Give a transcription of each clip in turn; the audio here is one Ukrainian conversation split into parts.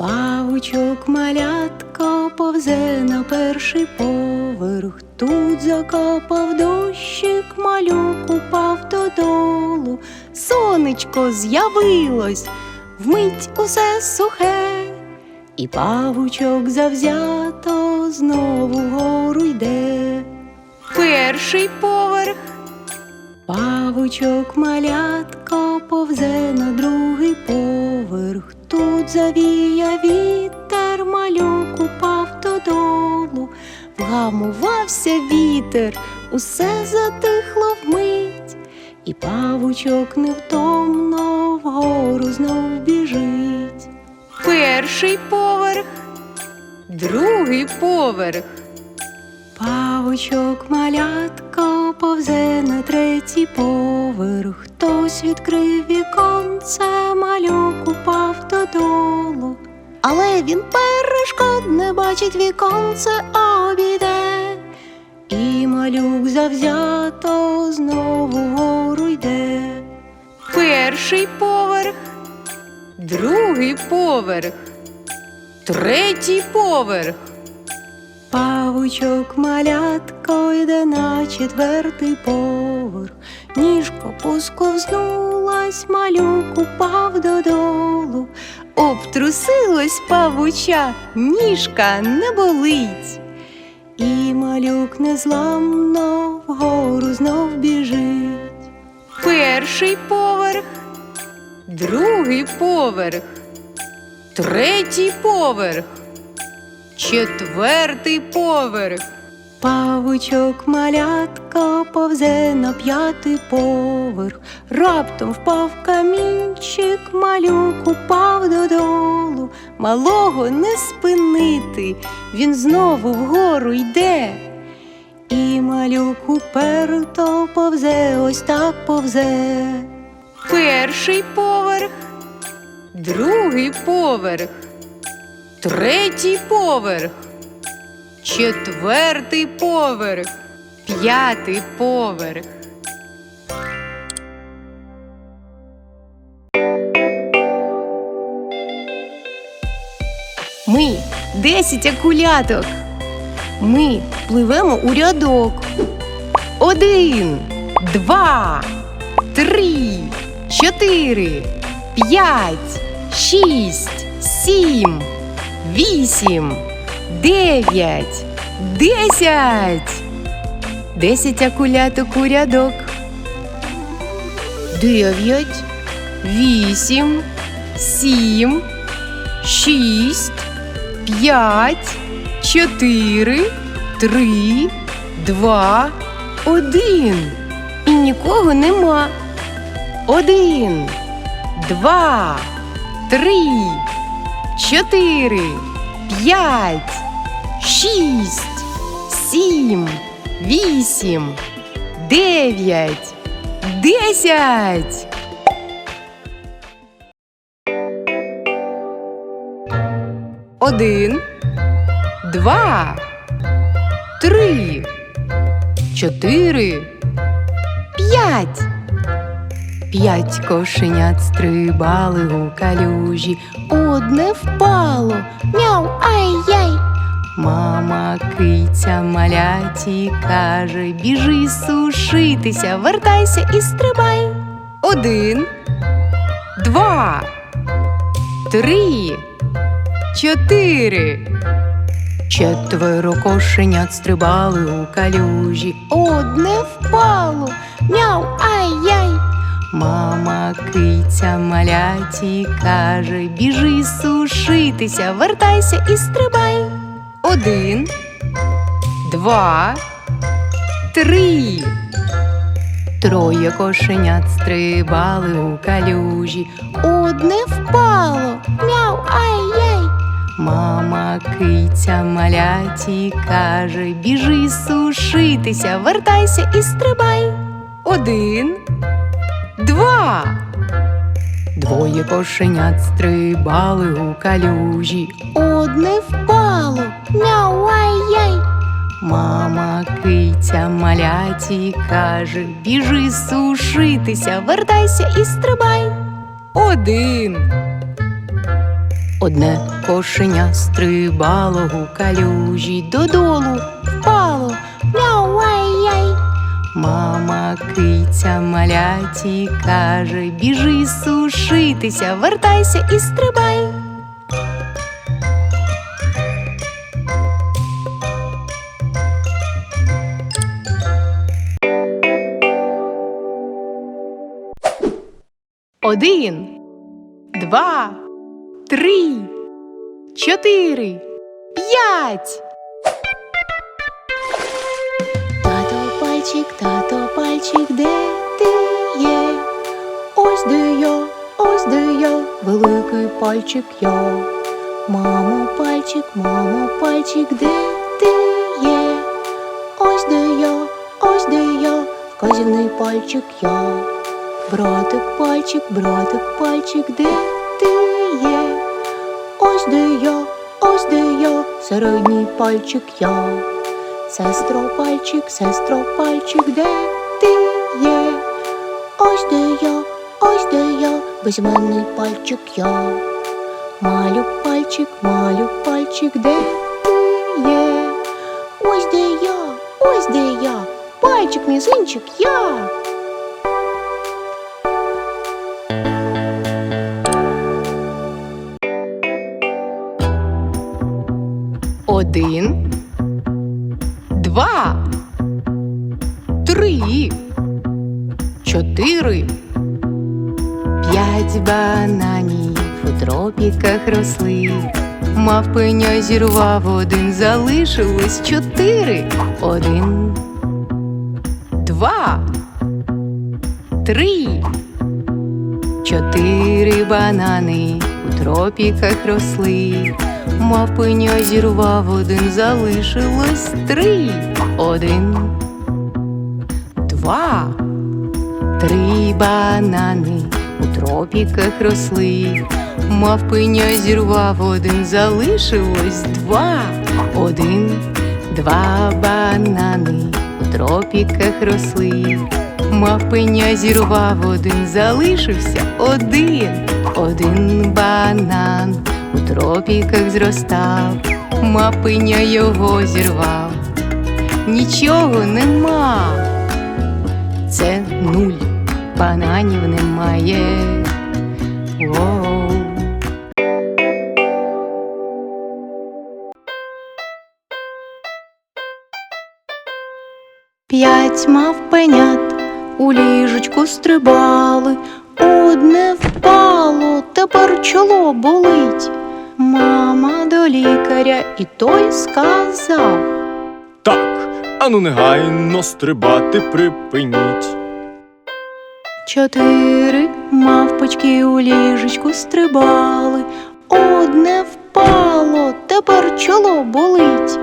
Павучок малятко повзе на перший поверх. Тут закапав дощик, малюк упав додолу. Сонечко з'явилось, вмить усе сухе, і павучок завзято знову вгору йде. Перший поверх. Павучок малятко повзе на другий поверх. Тут завіяв вітер, малюк упав додолу. Вгамувався вітер, усе затихло вмить, і павучок невтомно вгору знов біжить. Перший поверх, другий поверх. Павучок малятко повзе на третій поверх. Хтось відкрив віконце, малюк упав додолу. Але він перешкод не бачить віконце обійде. І малюк завзято знову вгору йде. Перший поверх, другий поверх, третій поверх. Павучок малятко йде на четвертий поверх. Ніжко посковзнулась, малюк упав додолу. Обтрусилось павуча, ніжка не болить. І малюк незламно вгору знов біжить. Перший поверх, другий поверх, третій поверх. Четвертий поверх. Павучок малятко повзе на п'ятий поверх. Раптом впав камінчик, малюк упав додолу. Малого не спинити, він знову вгору йде. І малюк уперто повзе, ось так повзе. Перший поверх, другий поверх. Третій поверх, четвертий поверх, п'ятий поверх. Ми десять акуляток. Ми пливемо у рядок. Один, два, три, чотири, п'ять, шість, сім вісім, дев'ять, десять. Десять акуляток у рядок. Дев'ять, вісім, сім, шість, п'ять, чотири, три, два, один. І нікого нема. Один, два, три. Чотири, п'ять, шість, сім, вісім, дев'ять, десять. Один, два, три, чотири, п'ять. П'ять кошенят стрибали у калюжі, одне впало. Мама киця маляті каже, біжи сушитися, вертайся і стрибай. Один, два, три, чотири. Четверо кошенят стрибали у калюжі, одне впало, мяу, ай-яй. Мама киця маляті каже, біжи сушитися, вертайся і стрибай. Один, два, три. Троє кошенят стрибали у калюжі, одне впало, мяу, ай-яй. Мама киця маляті каже, біжи сушитися, вертайся і стрибай. Один, два. Двоє кошенят стрибали у калюжі, одне впало, мяу, ай-яй. Мама киця маляті каже, біжи сушитися, вертайся і стрибай. Один, Одне кошеня стрибало у калюжі, додолу впало, мяу ай яй. Мама киця маляті каже, біжи сушитися, вертайся і стрибай. Один, два, три, чотири, п'ять. Тато пальчик, тато пальчик, де ти є? Ось де я, ось де я, великий пальчик я. Мамо, пальчик, мамо, пальчик, де ти є? Ось де я, ось де я, вказівний пальчик я. Братик, пальчик, братик, пальчик, де ти є? Ось де я, ось де я, середній пальчик я. Сестро, пальчик, сестро, пальчик, де ти є? Ось де я, ось де я, безіменний пальчик я. Малюк, пальчик, малюк, пальчик, де ти є? Ось де я, ось де я, пальчик, мізинчик я. Два, три, чотири, п'ять бананів у тропіках росли. Мавпеня зірвав один, залишилось чотири. Один, два, три, чотири банани тропіках росли. Мавпеня зірвав один, залишилось три. Один, два, три банани у тропіках росли. Мавпеня зірвав один, залишилось два. Один, два банани у тропіках росли. Мавпеня зірвав один, залишився один, один банан у тропіках зростав, мапиня його зірвав, нічого нема. Це нуль, бананів немає. П'ять мавпенят у ліжечку стрибали, одне впало, тепер чоло болить. Мама до лікаря, і той сказав. Так, ану негайно стрибати припиніть. Чотири мавпочки у ліжечку стрибали, одне впало, тепер чоло болить.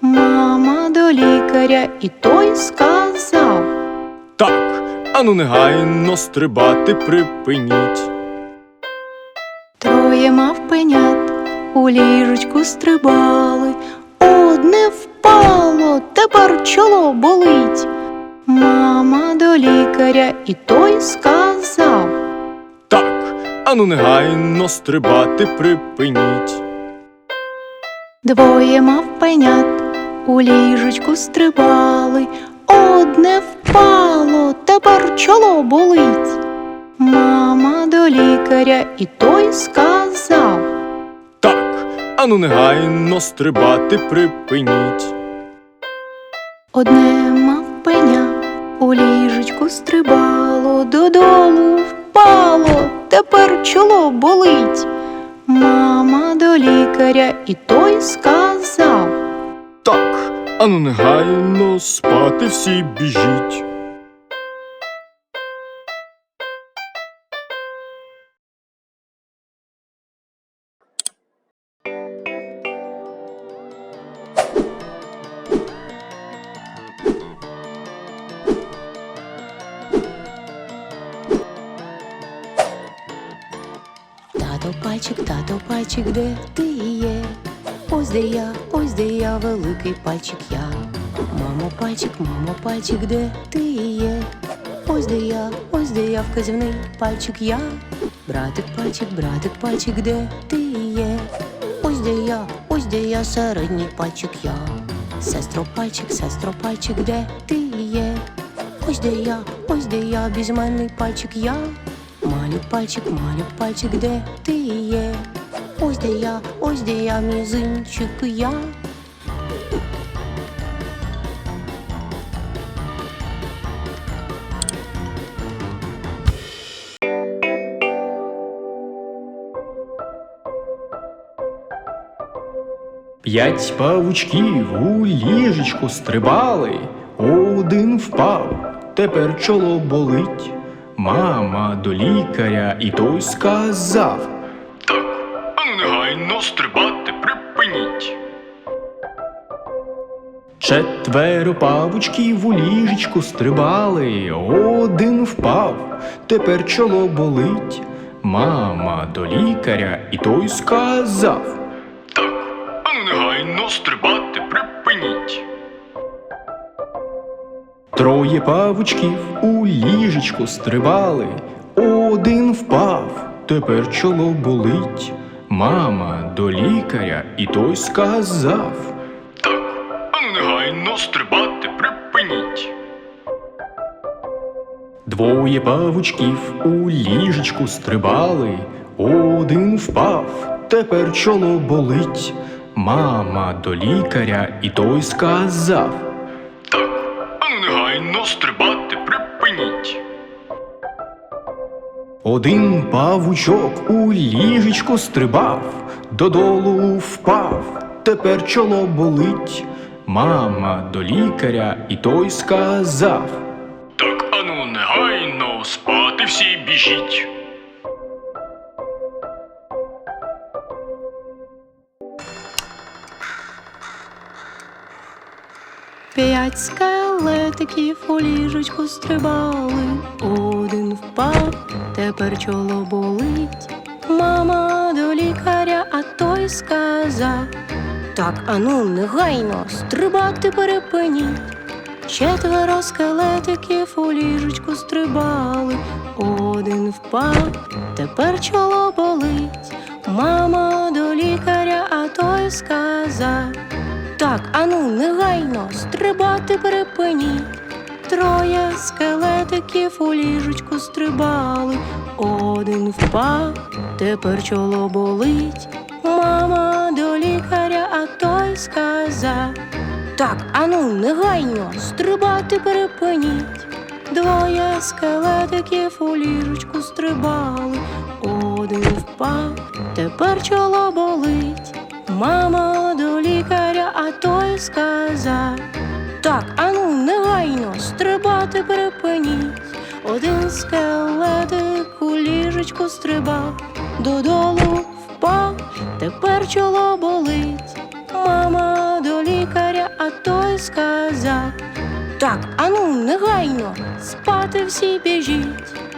Мама до лікаря, і той сказав. Так, ану негайно стрибати припиніть. Троє мавпенят у ліжечку стрибали, одне впало, тепер чоло болить. Мама до лікаря, і той сказав. Так, ану негайно стрибати припиніть. Двоє мавпенят у ліжечку стрибали, одне впало, тепер чоло болить. Мама до лікаря, і той сказав. Так, ану негайно стрибати припиніть. Одне мавпеня у ліжечку стрибало, додолу впало, тепер чоло болить. Мама до лікаря, і той сказав. Так, ану негайно спати всі біжіть. Тато пальчик, тато пальчик, де ти є? Ось де я, ось де я, великий пальчик я. Мамо, пальчик, мамо, пальчик, де ти є? ось де я, ось де я вказівний пальчик я. Братик, пальчик, братик, пальчик, де ти є? Ось де я, ось де я, середній пальчик я. Сестро, пальчик, сестро, пальчик, де ти є? Ось де я, ось де я, безіменний пальчик я. Малюк пальчик, малюк пальчик, де ти є? Ось де я, ось де я, мізинчик я. П'ять павучків у ліжечку стрибали, один впав, тепер чоло болить. Мама до лікаря, і той сказав. Так, ану негайно стрибати припиніть. Четверо павучків у ліжечку стрибали, один впав, тепер чоло болить. Мама до лікаря, і той сказав. Так, ану негайно стрибати припиніть. Троє павучків у ліжечку стрибали, один впав, тепер чоло болить. Мама до лікаря, і той сказав. Так, ану негайно стрибати припиніть. Двоє павучків у ліжечку стрибали, один впав, тепер чоло болить. Мама до лікаря, і той сказав. Один павучок у ліжечку стрибав, додолу впав, тепер чоло болить. Мама до лікаря, і той сказав. Так, ану, негайно, спати всі біжіть. П'ять скелетиків у ліжечку стрибали, один впав, тепер чоло болить. Мама до лікаря, а той сказав. Так, ану, негайно, стрибати перепиніть. Четверо скелетиків у ліжечку стрибали, один впав, тепер чоло болить. Мама до лікаря, а той сказав. Так, ану, негайно, стрибати перепиніть. Троє скелетиків у ліжечку стрибали, один впав, тепер чоло болить. Мама до лікаря, а той сказав. Так, ану, негайно, стрибати перепиніть. Двоє скелетиків у ліжечку стрибали, один впав, тепер чоло болить. Мама до лікаря, а той сказав. Так, ану, стрибати припиніть, Один скелетик у ліжечку стрибав, додолу впав, тепер чоло болить. Мама до лікаря, а той сказав. Так, ану, негайно, спати всі біжіть.